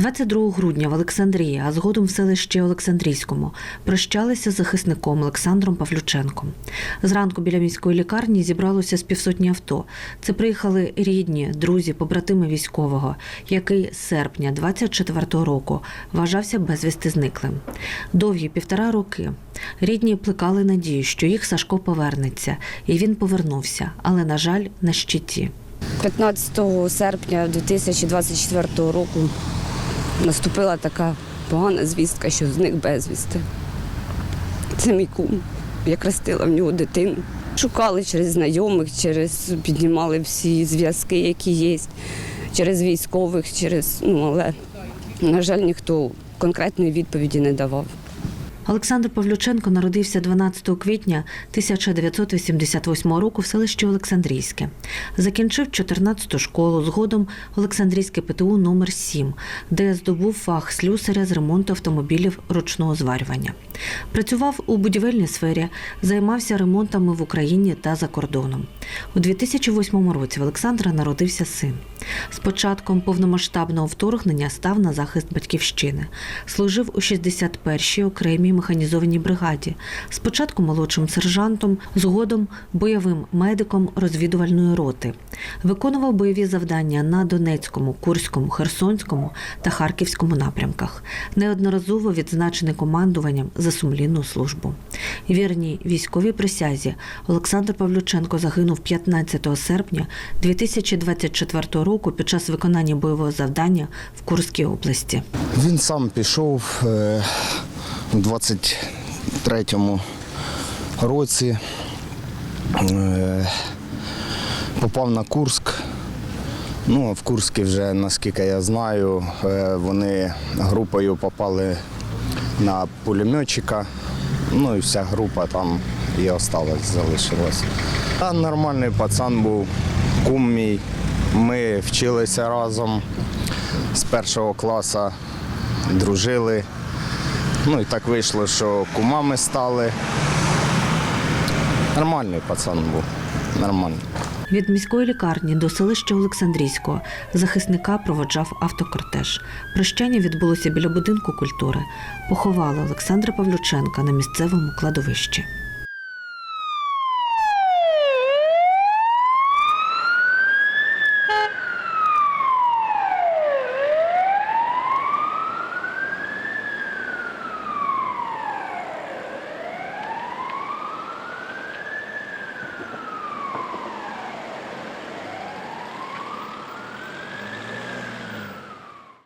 22 грудня в Олександрії, а згодом в селищі Олександрійському, прощалися з захисником Олександром Павлюченком. Зранку біля міської лікарні зібралося з півсотні авто. Це приїхали рідні, друзі, побратими військового, який з серпня 24-го року вважався безвісти зниклим. Довгі півтора роки рідні плекали надію, що їх Сашко повернеться, і він повернувся, але, на жаль, на щиті. 15 серпня 2024 року наступила така погана звістка, що зник безвісти. Це мій кум. Я крестила в нього дитину. Шукали через знайомих, через піднімали всі зв'язки, які є, через військових, через ну але на жаль, ніхто конкретної відповіді не давав. Олександр Павлюченко народився 12 квітня 1988 року в селищі Олександрійське. Закінчив 14-ту школу, згодом Олександрійське ПТУ номер 7 де здобув фах слюсаря з ремонту автомобілів ручного зварювання. Працював у будівельній сфері, займався ремонтами в Україні та за кордоном. У 2008 році в Олександра народився син. З початком повномасштабного вторгнення став на захист батьківщини. Служив у 61-й окремій механізованій бригаді. Спочатку молодшим сержантом, згодом бойовим медиком розвідувальної роти. Виконував бойові завдання на Донецькому, Курському, Херсонському та Харківському напрямках. Неодноразово відзначений командуванням за сумлінну службу. Вірній військовій присязі Олександр Павлюченко загинув 15 серпня 2024 року під час виконання бойового завдання в Курській області. Він сам пішов е, у 23-му році, е, попав на Курск. Ну, в Курській вже, наскільки я знаю, е, вони групою попали на пулеметчика. Ну і вся група там і осталась, залишилась. А нормальний пацан був, кум мій. Ми вчилися разом з першого класу, дружили. Ну і так вийшло, що кумами стали. Нормальний пацан був. Нормальний. Від міської лікарні до селища Олександрійського захисника проводжав автокортеж. Прощання відбулося біля будинку культури. Поховали Олександра Павлюченка на місцевому кладовищі.